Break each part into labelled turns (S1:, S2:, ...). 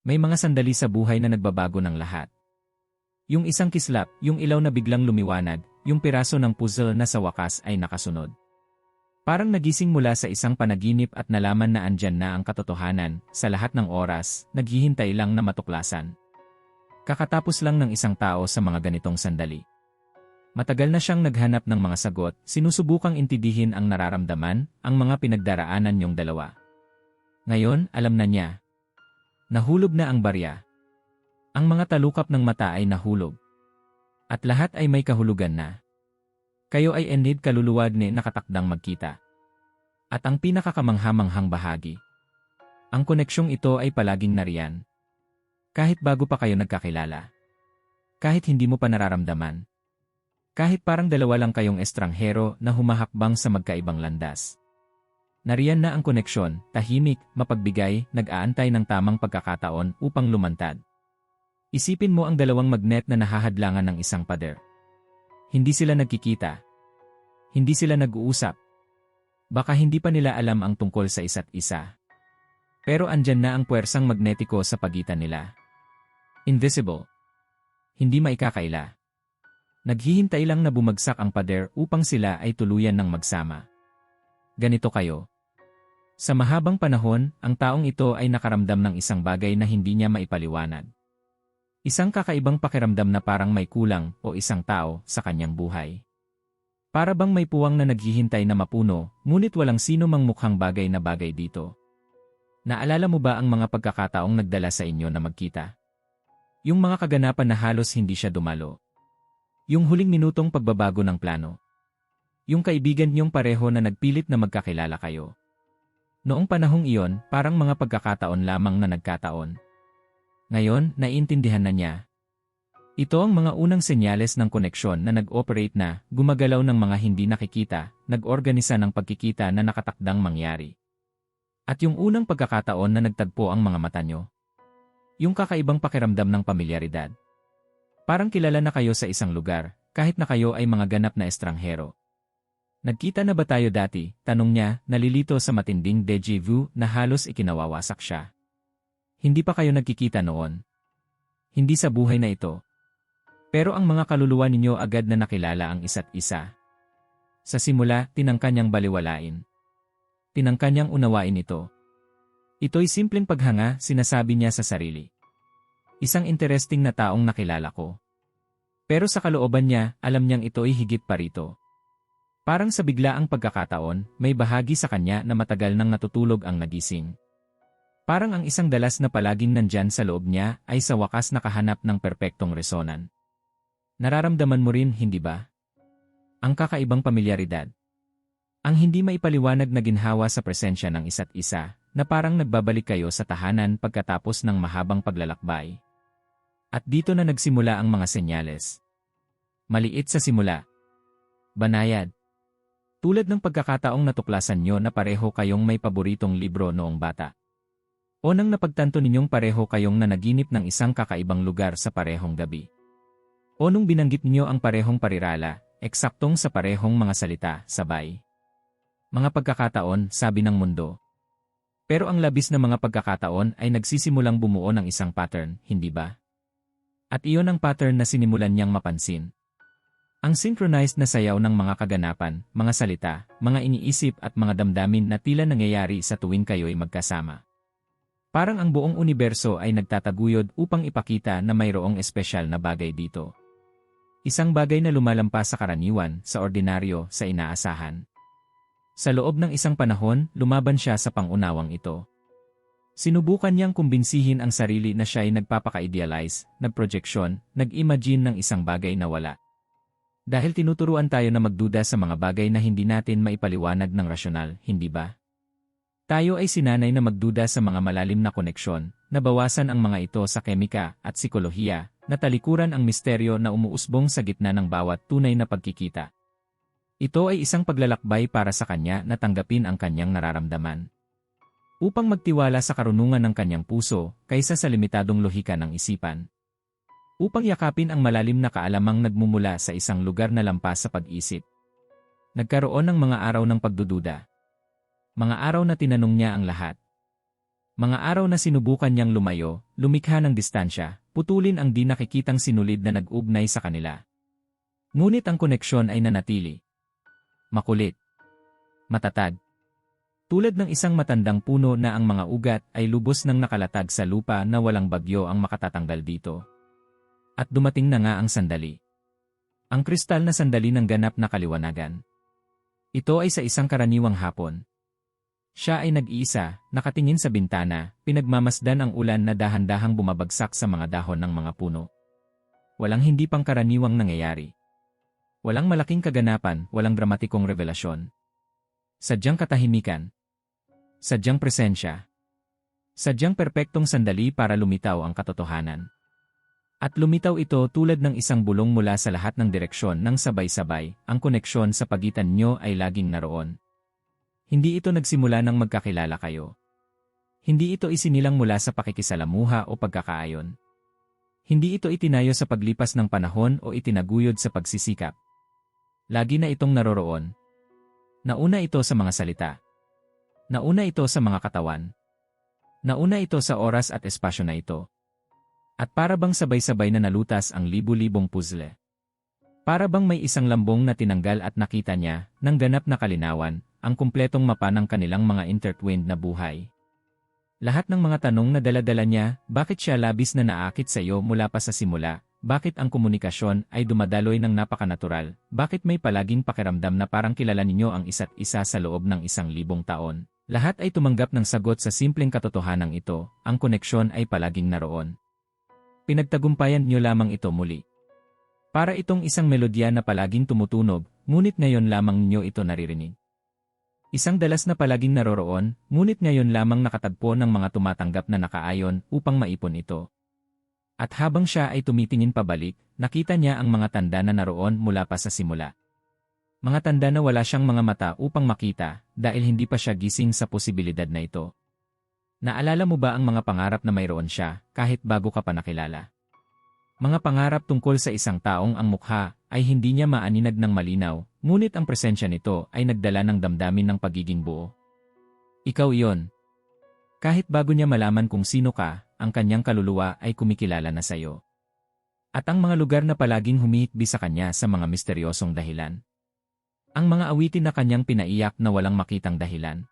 S1: May mga sandali sa buhay na nagbabago ng lahat. Yung isang kislap, yung ilaw na biglang lumiwanag, yung piraso ng puzzle na sa wakas ay nakasunod. Parang nagising mula sa isang panaginip at nalaman na andyan na ang katotohanan, sa lahat ng oras, naghihintay lang na matuklasan. Kakatapos lang ng isang tao sa mga ganitong sandali. Matagal na siyang naghanap ng mga sagot, sinusubukang intindihin ang nararamdaman, ang mga pinagdaraanan niyong dalawa. Ngayon, alam na niya, Nahulog na ang barya. Ang mga talukap ng mata ay nahulog. At lahat ay may kahulugan na. Kayo ay ended kaluluwag ni nakatakdang magkita. At ang pinakakamanghamanghang bahagi. Ang koneksyong ito ay palaging nariyan. Kahit bago pa kayo nagkakilala. Kahit hindi mo pa nararamdaman. Kahit parang dalawa lang kayong estranghero na humahakbang sa magkaibang landas. Nariyan na ang koneksyon, tahimik, mapagbigay, nag-aantay ng tamang pagkakataon upang lumantad. Isipin mo ang dalawang magnet na nahahadlangan ng isang pader. Hindi sila nagkikita. Hindi sila nag-uusap. Baka hindi pa nila alam ang tungkol sa isa't isa. Pero andyan na ang puwersang magnetiko sa pagitan nila. Invisible. Hindi maikakaila. Naghihintay lang na bumagsak ang pader upang sila ay tuluyan ng magsama. Ganito kayo. Sa mahabang panahon, ang taong ito ay nakaramdam ng isang bagay na hindi niya maipaliwanag. Isang kakaibang pakiramdam na parang may kulang o isang tao sa kanyang buhay. Para bang may puwang na naghihintay na mapuno, ngunit walang sino mang mukhang bagay na bagay dito. Naalala mo ba ang mga pagkakataong nagdala sa inyo na magkita? Yung mga kaganapan na halos hindi siya dumalo. Yung huling minutong pagbabago ng plano. Yung kaibigan niyong pareho na nagpilit na magkakilala kayo. Noong panahong iyon, parang mga pagkakataon lamang na nagkataon. Ngayon, naiintindihan na niya. Ito ang mga unang senyales ng koneksyon na nag-operate na, gumagalaw ng mga hindi nakikita, nag-organisa ng pagkikita na nakatakdang mangyari. At yung unang pagkakataon na nagtagpo ang mga mata nyo. Yung kakaibang pakiramdam ng pamilyaridad. Parang kilala na kayo sa isang lugar, kahit na kayo ay mga ganap na estranghero. Nagkita na ba tayo dati? Tanong niya, nalilito sa matinding deja vu na halos ikinawawasak siya. Hindi pa kayo nagkikita noon. Hindi sa buhay na ito. Pero ang mga kaluluwa ninyo agad na nakilala ang isa't isa. Sa simula, tinangka niyang baliwalain. Tinangka niyang unawain ito. Ito'y simpleng paghanga, sinasabi niya sa sarili. Isang interesting na taong nakilala ko. Pero sa kalooban niya, alam niyang ito'y higit pa rito. Parang sa biglaang pagkakataon, may bahagi sa kanya na matagal nang natutulog ang nagising. Parang ang isang dalas na palaging nandyan sa loob niya ay sa wakas nakahanap ng perpektong resonan. Nararamdaman mo rin, hindi ba? Ang kakaibang pamilyaridad. Ang hindi maipaliwanag na ginhawa sa presensya ng isa't isa, na parang nagbabalik kayo sa tahanan pagkatapos ng mahabang paglalakbay. At dito na nagsimula ang mga senyales. Maliit sa simula. Banayad. Tulad ng pagkakataong natuklasan nyo na pareho kayong may paboritong libro noong bata. O nang napagtanto ninyong pareho kayong nanaginip ng isang kakaibang lugar sa parehong gabi. O nung binanggit niyo ang parehong parirala, eksaktong sa parehong mga salita, sabay. Mga pagkakataon, sabi ng mundo. Pero ang labis na mga pagkakataon ay nagsisimulang bumuo ng isang pattern, hindi ba? At iyon ang pattern na sinimulan niyang mapansin. Ang synchronized na sayaw ng mga kaganapan, mga salita, mga iniisip at mga damdamin na tila nangyayari sa tuwing kayo'y magkasama. Parang ang buong universo ay nagtataguyod upang ipakita na mayroong espesyal na bagay dito. Isang bagay na lumalampas sa karaniwan, sa ordinaryo, sa inaasahan. Sa loob ng isang panahon, lumaban siya sa pangunawang ito. Sinubukan niyang kumbinsihin ang sarili na siya ay nagpapaka-idealize, nagprojeksyon, nag-imagine ng isang bagay na wala. Dahil tinuturuan tayo na magduda sa mga bagay na hindi natin maipaliwanag ng rasyonal, hindi ba? Tayo ay sinanay na magduda sa mga malalim na koneksyon, nabawasan ang mga ito sa kemika at psikolohiya, na talikuran ang misteryo na umuusbong sa gitna ng bawat tunay na pagkikita. Ito ay isang paglalakbay para sa kanya na tanggapin ang kanyang nararamdaman. Upang magtiwala sa karunungan ng kanyang puso, kaysa sa limitadong lohika ng isipan upang yakapin ang malalim na kaalamang nagmumula sa isang lugar na lampas sa pag-isip. Nagkaroon ng mga araw ng pagdududa. Mga araw na tinanong niya ang lahat. Mga araw na sinubukan niyang lumayo, lumikha ng distansya, putulin ang di nakikitang sinulid na nag-ugnay sa kanila. Ngunit ang koneksyon ay nanatili. Makulit. Matatag. Tulad ng isang matandang puno na ang mga ugat ay lubos ng nakalatag sa lupa na walang bagyo ang makatatanggal dito. At dumating na nga ang sandali. Ang kristal na sandali ng ganap na kaliwanagan. Ito ay sa isang karaniwang hapon. Siya ay nag-iisa, nakatingin sa bintana, pinagmamasdan ang ulan na dahan-dahang bumabagsak sa mga dahon ng mga puno. Walang hindi pang karaniwang nangyayari. Walang malaking kaganapan, walang dramatikong revelasyon. Sadyang katahimikan. Sadyang presensya. Sadyang perpektong sandali para lumitaw ang katotohanan. At lumitaw ito tulad ng isang bulong mula sa lahat ng direksyon ng sabay-sabay, ang koneksyon sa pagitan nyo ay laging naroon. Hindi ito nagsimula nang magkakilala kayo. Hindi ito isinilang mula sa pakikisalamuha o pagkakaayon. Hindi ito itinayo sa paglipas ng panahon o itinaguyod sa pagsisikap. Lagi na itong naroroon. Nauna ito sa mga salita. Nauna ito sa mga katawan. Nauna ito sa oras at espasyo na ito. At para bang sabay-sabay na nalutas ang libu-libong puzzle. Para bang may isang lambong na tinanggal at nakita niya, ng ganap na kalinawan, ang kumpletong mapa ng kanilang mga intertwined na buhay. Lahat ng mga tanong na daladala niya, bakit siya labis na naakit sa iyo mula pa sa simula, bakit ang komunikasyon ay dumadaloy ng napakanatural, bakit may palaging pakiramdam na parang kilala ninyo ang isa't isa sa loob ng isang libong taon. Lahat ay tumanggap ng sagot sa simpleng katotohanan ito, ang koneksyon ay palaging naroon pinagtagumpayan niyo lamang ito muli. Para itong isang melodya na palaging tumutunog, ngunit ngayon lamang niyo ito naririnig. Isang dalas na palaging naroroon, ngunit ngayon lamang nakatagpo ng mga tumatanggap na nakaayon upang maipon ito. At habang siya ay tumitingin pabalik, nakita niya ang mga tanda na naroon mula pa sa simula. Mga tanda na wala siyang mga mata upang makita dahil hindi pa siya gising sa posibilidad na ito. Naalala mo ba ang mga pangarap na mayroon siya, kahit bago ka pa nakilala? Mga pangarap tungkol sa isang taong ang mukha ay hindi niya maaninag ng malinaw, ngunit ang presensya nito ay nagdala ng damdamin ng pagiging buo. Ikaw iyon. Kahit bago niya malaman kung sino ka, ang kanyang kaluluwa ay kumikilala na sa iyo. At ang mga lugar na palaging humihikbi sa kanya sa mga misteryosong dahilan. Ang mga awitin na kanyang pinaiyak na walang makitang dahilan.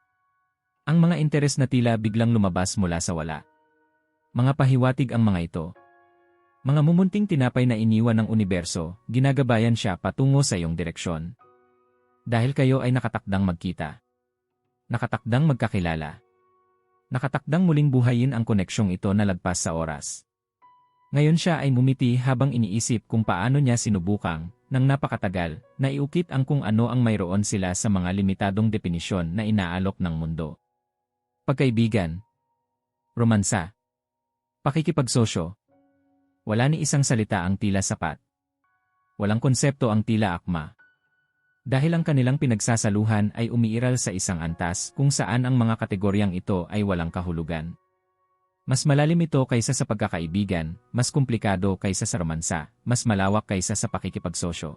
S1: Ang mga interes na tila biglang lumabas mula sa wala. Mga pahiwatig ang mga ito. Mga mumunting tinapay na iniwan ng universo, ginagabayan siya patungo sa iyong direksyon. Dahil kayo ay nakatakdang magkita. Nakatakdang magkakilala. Nakatakdang muling buhayin ang koneksyong ito na lagpas sa oras. Ngayon siya ay mumiti habang iniisip kung paano niya sinubukang, nang napakatagal, na iukit ang kung ano ang mayroon sila sa mga limitadong definisyon na inaalok ng mundo. Pagkaibigan. Romansa. Pakikipagsosyo. Wala ni isang salita ang tila sapat. Walang konsepto ang tila akma. Dahil ang kanilang pinagsasaluhan ay umiiral sa isang antas kung saan ang mga kategoryang ito ay walang kahulugan. Mas malalim ito kaysa sa pagkakaibigan, mas komplikado kaysa sa romansa, mas malawak kaysa sa pakikipagsosyo.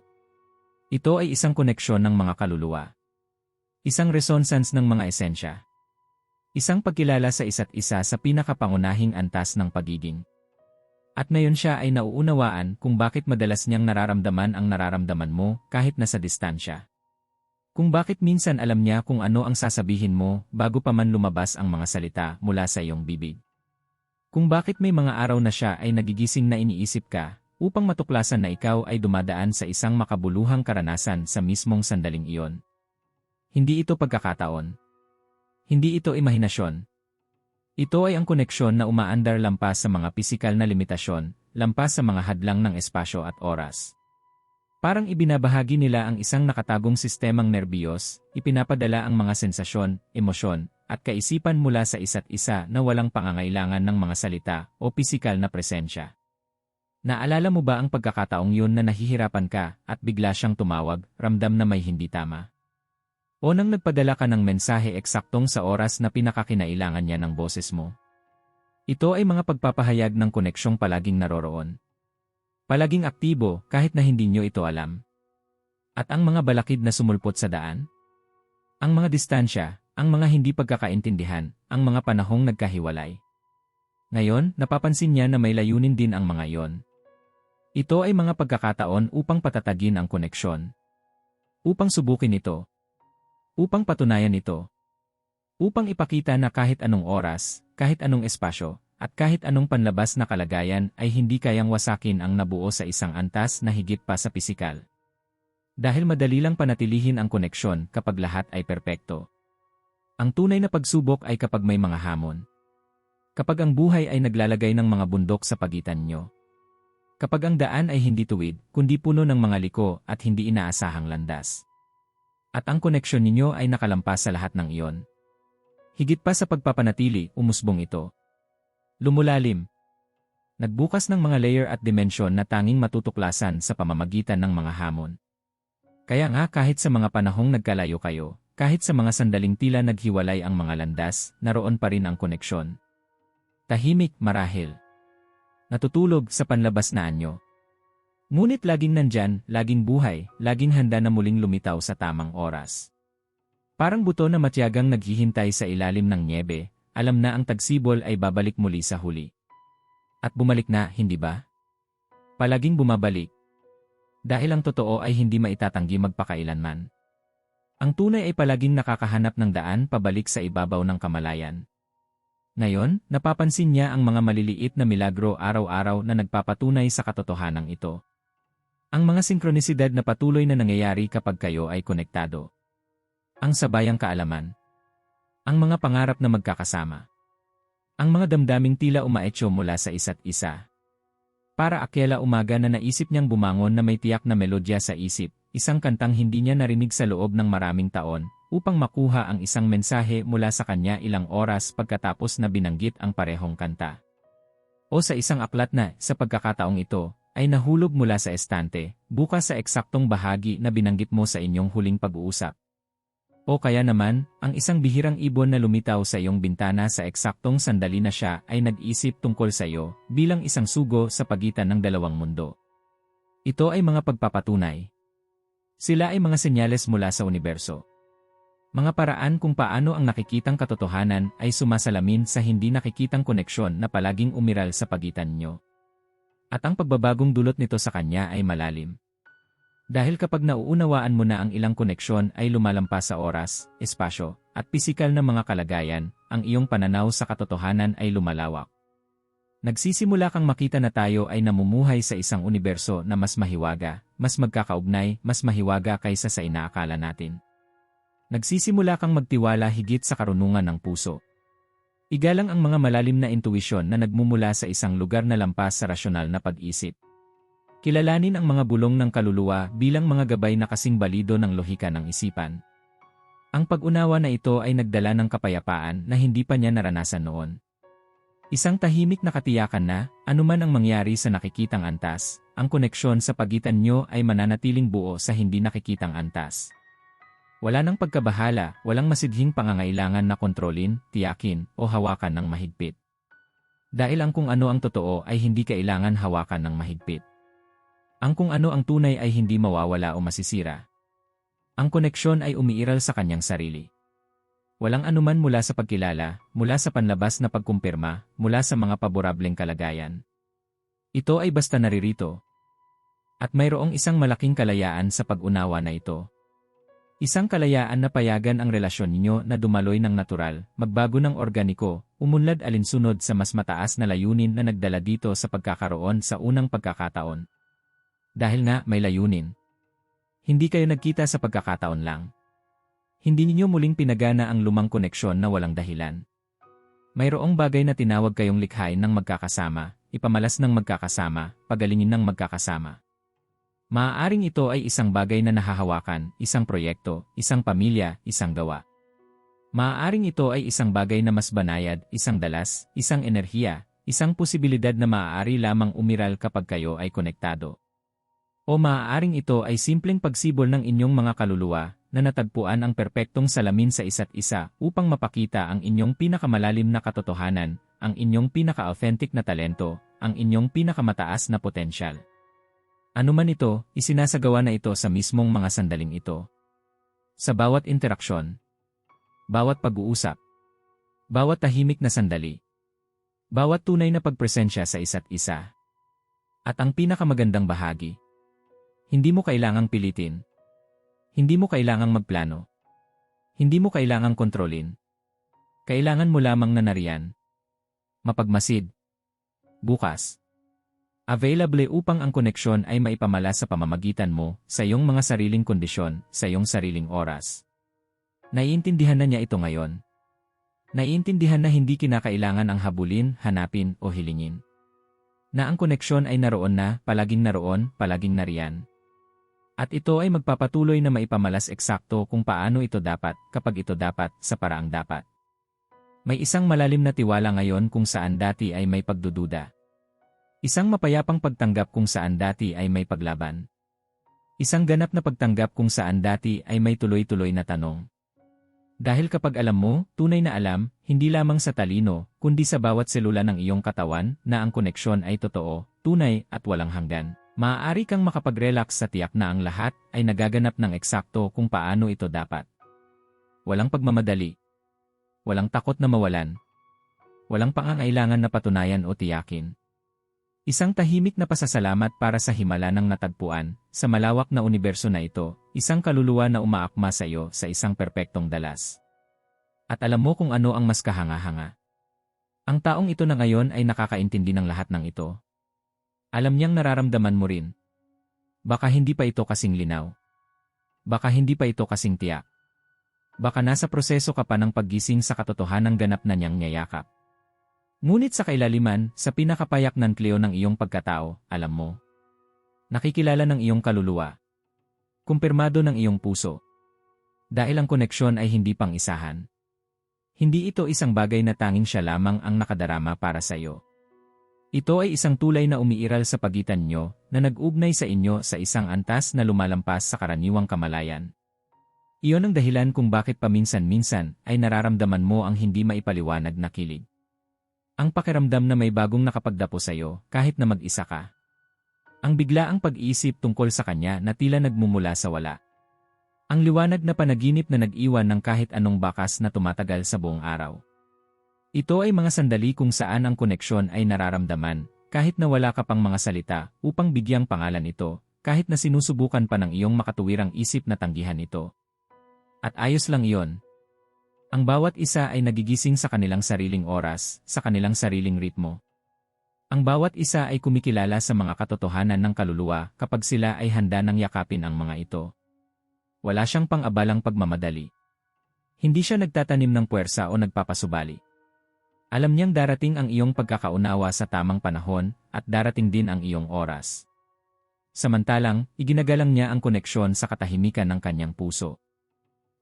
S1: Ito ay isang koneksyon ng mga kaluluwa. Isang resonance ng mga esensya. Isang pagkilala sa isa't isa sa pinakapangunahing antas ng pagiging. At ngayon siya ay nauunawaan kung bakit madalas niyang nararamdaman ang nararamdaman mo kahit nasa distansya. Kung bakit minsan alam niya kung ano ang sasabihin mo bago pa man lumabas ang mga salita mula sa iyong bibig. Kung bakit may mga araw na siya ay nagigising na iniisip ka upang matuklasan na ikaw ay dumadaan sa isang makabuluhang karanasan sa mismong sandaling iyon. Hindi ito pagkakataon. Hindi ito imahinasyon. Ito ay ang koneksyon na umaandar lampas sa mga pisikal na limitasyon, lampas sa mga hadlang ng espasyo at oras. Parang ibinabahagi nila ang isang nakatagong sistemang nerbiyos, ipinapadala ang mga sensasyon, emosyon, at kaisipan mula sa isa't isa na walang pangangailangan ng mga salita o pisikal na presensya. Naalala mo ba ang pagkakataong yun na nahihirapan ka at bigla siyang tumawag, ramdam na may hindi tama? O nang nagpadala ka ng mensahe eksaktong sa oras na pinakakinailangan niya ng boses mo. Ito ay mga pagpapahayag ng koneksyong palaging naroroon. Palaging aktibo kahit na hindi nyo ito alam. At ang mga balakid na sumulpot sa daan? Ang mga distansya, ang mga hindi pagkakaintindihan, ang mga panahong nagkahiwalay. Ngayon, napapansin niya na may layunin din ang mga iyon. Ito ay mga pagkakataon upang patatagin ang koneksyon. Upang subukin ito. Upang patunayan ito. Upang ipakita na kahit anong oras, kahit anong espasyo, at kahit anong panlabas na kalagayan ay hindi kayang wasakin ang nabuo sa isang antas na higit pa sa pisikal. Dahil madali lang panatilihin ang koneksyon kapag lahat ay perpekto. Ang tunay na pagsubok ay kapag may mga hamon. Kapag ang buhay ay naglalagay ng mga bundok sa pagitan nyo. Kapag ang daan ay hindi tuwid, kundi puno ng mga liko at hindi inaasahang landas. At ang koneksyon ninyo ay nakalampas sa lahat ng iyon. Higit pa sa pagpapanatili, umusbong ito. Lumulalim. Nagbukas ng mga layer at dimensyon na tanging matutuklasan sa pamamagitan ng mga hamon. Kaya nga kahit sa mga panahong nagkalayo kayo, kahit sa mga sandaling tila naghiwalay ang mga landas, naroon pa rin ang koneksyon. Tahimik marahil. Natutulog sa panlabas na anyo. Ngunit laging nandyan, laging buhay, laging handa na muling lumitaw sa tamang oras. Parang buto na matyagang naghihintay sa ilalim ng niebe, alam na ang tagsibol ay babalik muli sa huli. At bumalik na, hindi ba? Palaging bumabalik. Dahil ang totoo ay hindi maitatanggi magpakailanman. Ang tunay ay palaging nakakahanap ng daan pabalik sa ibabaw ng kamalayan. Ngayon, napapansin niya ang mga maliliit na milagro araw-araw na nagpapatunay sa katotohanan ito. Ang mga sinkronisidad na patuloy na nangyayari kapag kayo ay konektado. Ang sabayang kaalaman. Ang mga pangarap na magkakasama. Ang mga damdaming tila umaetso mula sa isa't isa. Para akyala umaga na naisip niyang bumangon na may tiyak na melodya sa isip, isang kantang hindi niya narinig sa loob ng maraming taon, upang makuha ang isang mensahe mula sa kanya ilang oras pagkatapos na binanggit ang parehong kanta. O sa isang aklat na, sa pagkakataong ito, ay nahulog mula sa estante, bukas sa eksaktong bahagi na binanggit mo sa inyong huling pag-uusap. O kaya naman, ang isang bihirang ibon na lumitaw sa iyong bintana sa eksaktong sandali na siya ay nag-isip tungkol sa iyo bilang isang sugo sa pagitan ng dalawang mundo. Ito ay mga pagpapatunay. Sila ay mga senyales mula sa universo. Mga paraan kung paano ang nakikitang katotohanan ay sumasalamin sa hindi nakikitang koneksyon na palaging umiral sa pagitan nyo. At ang pagbabagong dulot nito sa kanya ay malalim. Dahil kapag nauunawaan mo na ang ilang koneksyon ay lumalampas sa oras, espasyo, at pisikal na mga kalagayan, ang iyong pananaw sa katotohanan ay lumalawak. Nagsisimula kang makita na tayo ay namumuhay sa isang universo na mas mahiwaga, mas magkakaugnay, mas mahiwaga kaysa sa inaakala natin. Nagsisimula kang magtiwala higit sa karunungan ng puso. Igalang ang mga malalim na intuisyon na nagmumula sa isang lugar na lampas sa rasyonal na pag-isip. Kilalanin ang mga bulong ng kaluluwa bilang mga gabay na kasing balido ng lohika ng isipan. Ang pag-unawa na ito ay nagdala ng kapayapaan na hindi pa niya naranasan noon. Isang tahimik na katiyakan na, anuman ang mangyari sa nakikitang antas, ang koneksyon sa pagitan nyo ay mananatiling buo sa hindi nakikitang antas. Wala nang pagkabahala, walang masidhing pangangailangan na kontrolin, tiyakin, o hawakan ng mahigpit. Dahil ang kung ano ang totoo ay hindi kailangan hawakan ng mahigpit. Ang kung ano ang tunay ay hindi mawawala o masisira. Ang koneksyon ay umiiral sa kanyang sarili. Walang anuman mula sa pagkilala, mula sa panlabas na pagkumpirma, mula sa mga paborableng kalagayan. Ito ay basta naririto. At mayroong isang malaking kalayaan sa pag-unawa na ito. Isang kalayaan na payagan ang relasyon ninyo na dumaloy ng natural, magbago ng organiko, umunlad alinsunod sa mas mataas na layunin na nagdala dito sa pagkakaroon sa unang pagkakataon. Dahil nga may layunin. Hindi kayo nagkita sa pagkakataon lang. Hindi ninyo muling pinagana ang lumang koneksyon na walang dahilan. Mayroong bagay na tinawag kayong likhain ng magkakasama, ipamalas ng magkakasama, pagalingin ng magkakasama. Maaaring ito ay isang bagay na nahahawakan, isang proyekto, isang pamilya, isang gawa. Maaaring ito ay isang bagay na mas banayad, isang dalas, isang enerhiya, isang posibilidad na maaari lamang umiral kapag kayo ay konektado. O maaaring ito ay simpleng pagsibol ng inyong mga kaluluwa na natagpuan ang perpektong salamin sa isa't isa upang mapakita ang inyong pinakamalalim na katotohanan, ang inyong pinaka-authentic na talento, ang inyong pinakamataas na potensyal. Ano man ito, isinasagawa na ito sa mismong mga sandaling ito. Sa bawat interaksyon. bawat pag-uusap, bawat tahimik na sandali, bawat tunay na pagpresensya sa isa't isa. At ang pinakamagandang bahagi, hindi mo kailangang pilitin. Hindi mo kailangang magplano. Hindi mo kailangang kontrolin. Kailangan mo lamang na nariyan. Mapagmasid. Bukas. Available upang ang koneksyon ay maipamala sa pamamagitan mo, sa iyong mga sariling kondisyon, sa iyong sariling oras. Naiintindihan na niya ito ngayon. Naiintindihan na hindi kinakailangan ang habulin, hanapin o hilingin. Na ang koneksyon ay naroon na, palaging naroon, palaging nariyan. At ito ay magpapatuloy na maipamalas eksakto kung paano ito dapat, kapag ito dapat, sa paraang dapat. May isang malalim na tiwala ngayon kung saan dati ay may pagdududa. Isang mapayapang pagtanggap kung saan dati ay may paglaban. Isang ganap na pagtanggap kung saan dati ay may tuloy-tuloy na tanong. Dahil kapag alam mo, tunay na alam, hindi lamang sa talino, kundi sa bawat selula ng iyong katawan na ang koneksyon ay totoo, tunay at walang hanggan. Maaari kang makapag-relax sa tiyak na ang lahat ay nagaganap ng eksakto kung paano ito dapat. Walang pagmamadali. Walang takot na mawalan. Walang pangangailangan na patunayan o tiyakin. Isang tahimik na pasasalamat para sa himala ng natagpuan, sa malawak na universo na ito, isang kaluluwa na umaakma sa iyo sa isang perpektong dalas. At alam mo kung ano ang mas kahanga-hanga. Ang taong ito na ngayon ay nakakaintindi ng lahat ng ito. Alam niyang nararamdaman mo rin. Baka hindi pa ito kasing linaw. Baka hindi pa ito kasing tiyak. Baka nasa proseso ka pa ng paggising sa katotohanan ganap na niyang niyayakap. Ngunit sa kailaliman, sa pinakapayak ng kleo ng iyong pagkatao, alam mo. Nakikilala ng iyong kaluluwa. Kumpirmado ng iyong puso. Dahil ang koneksyon ay hindi pang isahan. Hindi ito isang bagay na tanging siya lamang ang nakadarama para sa iyo. Ito ay isang tulay na umiiral sa pagitan nyo na nag-ugnay sa inyo sa isang antas na lumalampas sa karaniwang kamalayan. Iyon ang dahilan kung bakit paminsan-minsan ay nararamdaman mo ang hindi maipaliwanag na kilig. Ang pakiramdam na may bagong nakapagdapo sa iyo kahit na mag-isa ka. Ang biglaang pag-iisip tungkol sa kanya na tila nagmumula sa wala. Ang liwanag na panaginip na nag-iwan ng kahit anong bakas na tumatagal sa buong araw. Ito ay mga sandali kung saan ang koneksyon ay nararamdaman, kahit na wala ka pang mga salita, upang bigyang pangalan ito, kahit na sinusubukan pa ng iyong makatuwirang isip na tanggihan ito. At ayos lang iyon, ang bawat isa ay nagigising sa kanilang sariling oras, sa kanilang sariling ritmo. Ang bawat isa ay kumikilala sa mga katotohanan ng kaluluwa kapag sila ay handa ng yakapin ang mga ito. Wala siyang pang-abalang pagmamadali. Hindi siya nagtatanim ng puwersa o nagpapasubali. Alam niyang darating ang iyong pagkakaunawa sa tamang panahon at darating din ang iyong oras. Samantalang, iginagalang niya ang koneksyon sa katahimikan ng kanyang puso.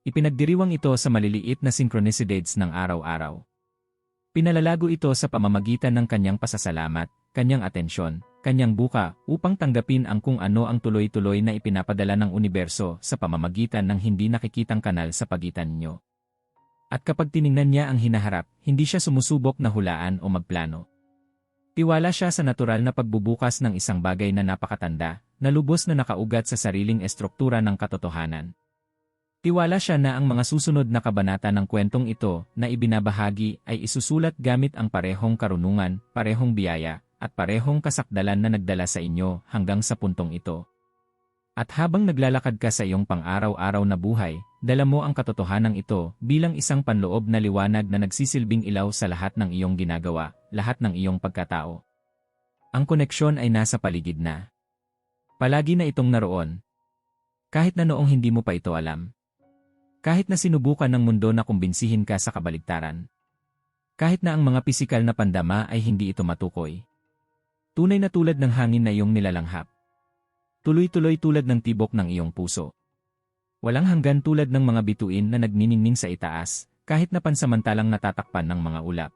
S1: Ipinagdiriwang ito sa maliliit na synchronicities ng araw-araw. Pinalalago ito sa pamamagitan ng kanyang pasasalamat, kanyang atensyon, kanyang buka upang tanggapin ang kung ano ang tuloy-tuloy na ipinapadala ng universo sa pamamagitan ng hindi nakikitang kanal sa pagitan ninyo. At kapag tiningnan niya ang hinaharap, hindi siya sumusubok na hulaan o magplano. Tiwala siya sa natural na pagbubukas ng isang bagay na napakatanda, na lubos na nakaugat sa sariling estruktura ng katotohanan. Tiwala siya na ang mga susunod na kabanata ng kwentong ito na ibinabahagi ay isusulat gamit ang parehong karunungan, parehong biyaya, at parehong kasakdalan na nagdala sa inyo hanggang sa puntong ito. At habang naglalakad ka sa iyong pang-araw-araw na buhay, dala mo ang katotohanan ito bilang isang panloob na liwanag na nagsisilbing ilaw sa lahat ng iyong ginagawa, lahat ng iyong pagkatao. Ang koneksyon ay nasa paligid na. Palagi na itong naroon. Kahit na noong hindi mo pa ito alam. Kahit na sinubukan ng mundo na kumbinsihin ka sa kabaligtaran. Kahit na ang mga pisikal na pandama ay hindi ito matukoy. Tunay na tulad ng hangin na iyong nilalanghap. Tuloy-tuloy tulad ng tibok ng iyong puso. Walang hanggan tulad ng mga bituin na nagniningning sa itaas, kahit na pansamantalang natatakpan ng mga ulap.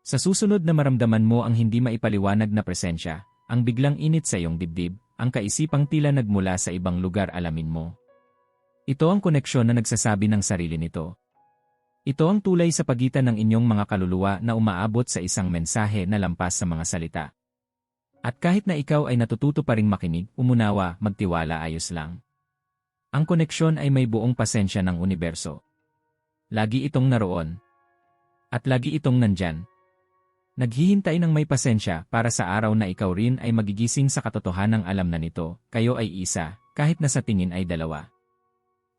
S1: Sa susunod na maramdaman mo ang hindi maipaliwanag na presensya, ang biglang init sa iyong dibdib, ang kaisipang tila nagmula sa ibang lugar alamin mo. Ito ang koneksyon na nagsasabi ng sarili nito. Ito ang tulay sa pagitan ng inyong mga kaluluwa na umaabot sa isang mensahe na lampas sa mga salita. At kahit na ikaw ay natututo pa ring makinig, umunawa, magtiwala ayos lang. Ang koneksyon ay may buong pasensya ng universo. Lagi itong naroon. At lagi itong nandyan. Naghihintay ng may pasensya para sa araw na ikaw rin ay magigising sa katotohanang alam na nito, kayo ay isa, kahit na sa tingin ay dalawa.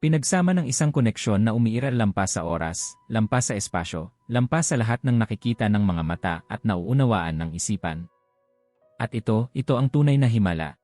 S1: Pinagsama ng isang koneksyon na umiiral lampas sa oras, lampas sa espasyo, lampas sa lahat ng nakikita ng mga mata at nauunawaan ng isipan. At ito, ito ang tunay na himala.